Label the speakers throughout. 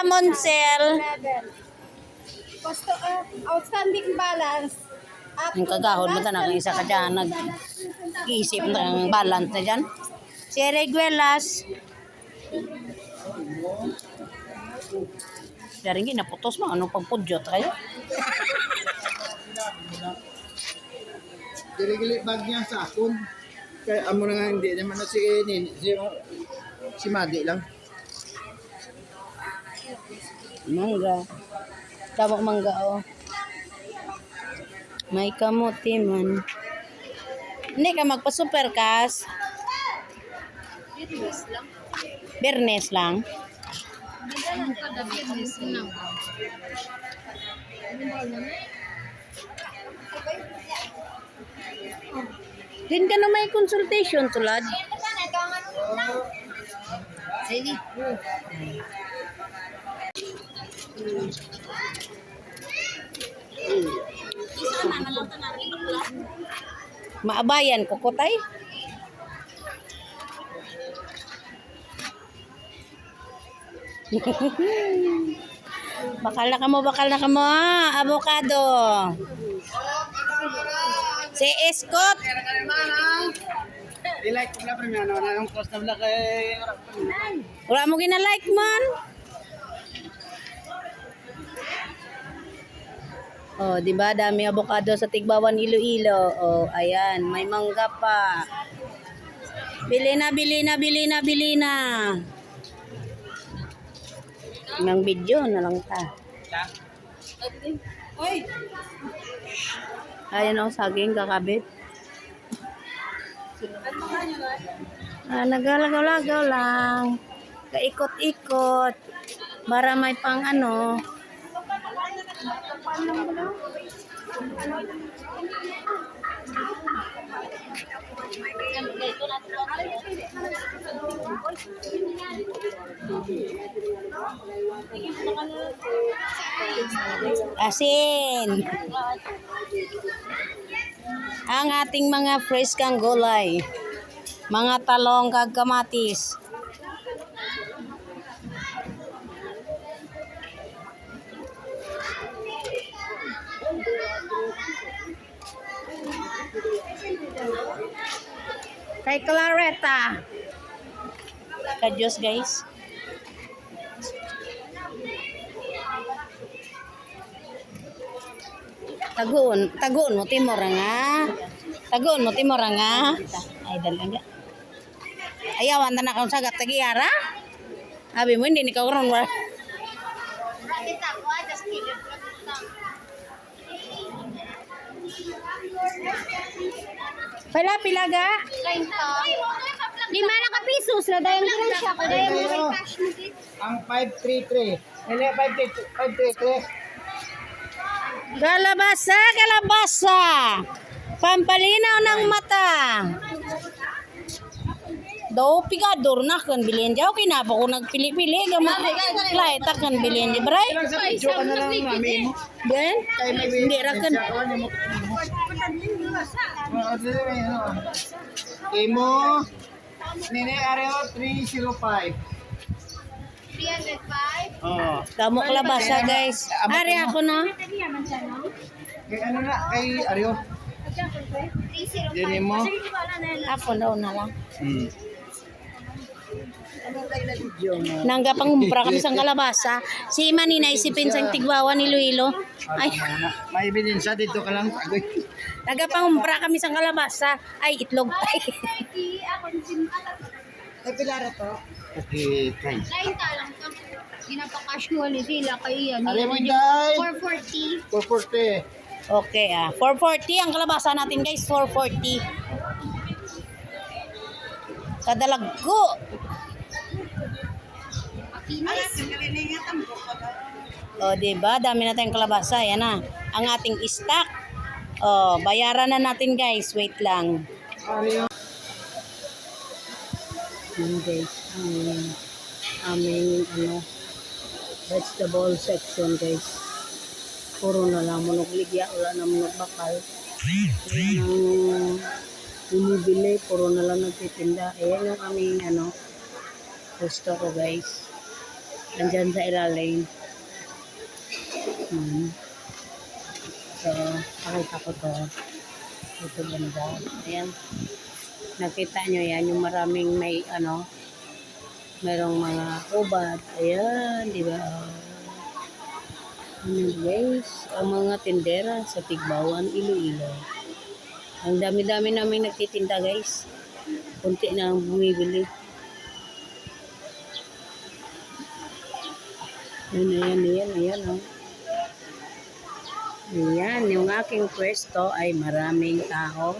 Speaker 1: Salmon cell.
Speaker 2: Costo, uh, outstanding balance. Up
Speaker 1: Yung
Speaker 2: to
Speaker 1: kagahon mo
Speaker 2: the
Speaker 1: tanang isa ka dyan. Nag-iisip ng balance na dyan. Si Reguelas. Dari ginaputos mo. Anong pagpudyot kayo?
Speaker 3: Gili-gili bag niya sa akon. Kaya amo na nga hindi naman na si Nin, si, si Madi lang.
Speaker 1: Mangga. Tabak mangga, oh. May kamuti man. Hindi ka magpa-super kas. Bernes lang. Din ka na may consultation tulad. Sige. Maabayan ko ko tay. bakal na ka mo, bakal na ka mo, avocado. Si Escot.
Speaker 3: I-like ko na premium ano, na yung cost na kay...
Speaker 1: Wala mo gina-like man. Oh, di ba dami avocado sa Tigbawan Iloilo. Oh, ayan, may mangga pa. Bili na, bili na, bili na, bili na. Nang video na lang ta. Ayan o, saging kakabit. Ah, nagalagaw-lagaw lang. Kaikot-ikot. Para may pang ano. Asin. Ang ating mga fresh kang gulay. Mga talong kag kamatis. Kay Claretta. Kadyos guys. Taguon, taguon mo timor nga. Taguon mo timor nga. Ay dalaga. Ayawan ta na kang sagat tagiyara. Abi mo hindi ni ka ron wa. Pila pilaga?
Speaker 2: Lima na ka pisos na dahil lang siya. Mo may cash mo dito.
Speaker 3: Ang 533. Hindi, 533.
Speaker 1: Kalabasa, kalabasa. Pampalinaw ng mata. Do pigador na kan bilhin jaw kay na ko nagpili-pili gamo. Klay ta kan bilhin di bray.
Speaker 3: May
Speaker 1: Hindi ra kan.
Speaker 3: Imo. Nene Areo 305.
Speaker 2: 305.
Speaker 3: Oo.
Speaker 1: Kamo kalabasa guys. Ari ako na.
Speaker 3: Kay ano na, kay Areo.
Speaker 2: 305.
Speaker 3: Dini mo.
Speaker 1: Ako na lang.
Speaker 3: Hmm.
Speaker 1: Nangga pangumpra kami sang kalabasa. Si Manina isipin sang tigwawa ni Luilo. Ay,
Speaker 3: May ebidensya dito ka lang.
Speaker 1: Nangga pangumpra kami sang kalabasa. Ay, itlog. Ay.
Speaker 3: Ay, pilara to. Okay, thanks.
Speaker 2: Lain ka lang ni sila kay yan.
Speaker 3: Ari mo guys.
Speaker 2: 440.
Speaker 3: 440.
Speaker 1: Okay ah. 440 ang kalabasa natin guys. 440. Kadalag ko. O, di ba? Dami na tayong kalabasa. Yan na. Ang ating stock. O, bayaran na natin guys. Wait lang. Yan guys. Ang aming ano, vegetable section guys. Puro na lang monogligya. Wala na monogbakal. Yan ang bumibili. Puro na lang nagtitinda. Ayan yung aming ano, gusto ko guys. Andyan sa ilalim. Hmm. So, pakita ko to. Ito ganda. Ayan. Nakita nyo yan, yung maraming may ano, merong mga ubat. Ayan, di ba? Ano guys, ang mga tindera sa Tigbawan, Iloilo. Ang dami-dami namin nagtitinda guys. Kunti na ang bumibili. Ayan, ayan, ayan, ayan, oh. Ayan, yung aking pwesto ay maraming tao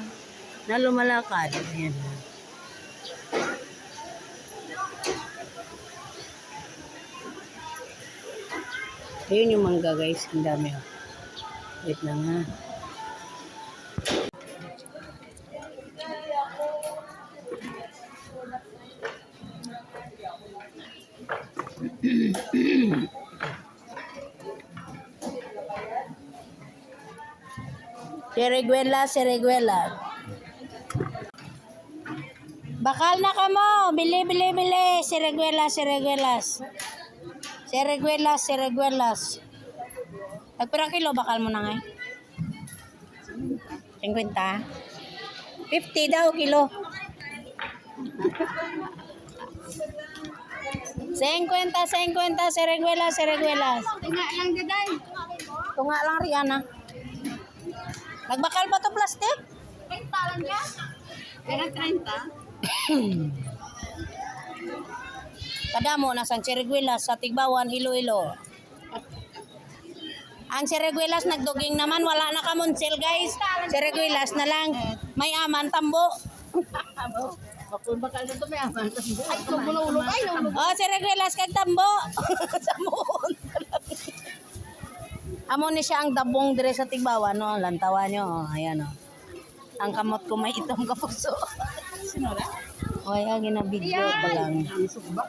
Speaker 1: na lumalakad. Ayan. oh. Ayun yung mangga guys, ang dami oh. Wait lang ha. Siriguela, siriguela. Bakal na ka mo. Bili, bili, bili. Siriguela, siriguelas. Siriguelas, siriguelas. Pagpirang kilo bakal mo na ngay? 50. 50 daw kilo. 50, 50, siriguelas, siriguelas.
Speaker 2: Tinga lang daday.
Speaker 1: Tunga lang Rihanna. Nagbakal ba to plastic?
Speaker 2: 30 lang ka? Pero 30?
Speaker 1: Kadamo na sang Siriguelas sa Tigbawan, Iloilo. Ang Siriguelas nagduging naman, wala na kamunsil guys. Siriguelas na lang. May aman tambo.
Speaker 3: Bakul bakal na ito may aman.
Speaker 2: Ay, lumululog ay, lumulog.
Speaker 1: Oh, Siriguelas kag tambo. sa. Amo ni siya ang dabong dire sa Tigbawan, no? Lantawa nyo, oh. Ayan, oh. Ang kamot ko may itong kapuso.
Speaker 3: Sinura?
Speaker 1: O, ayan, ginabidyo ko lang.
Speaker 3: Ba?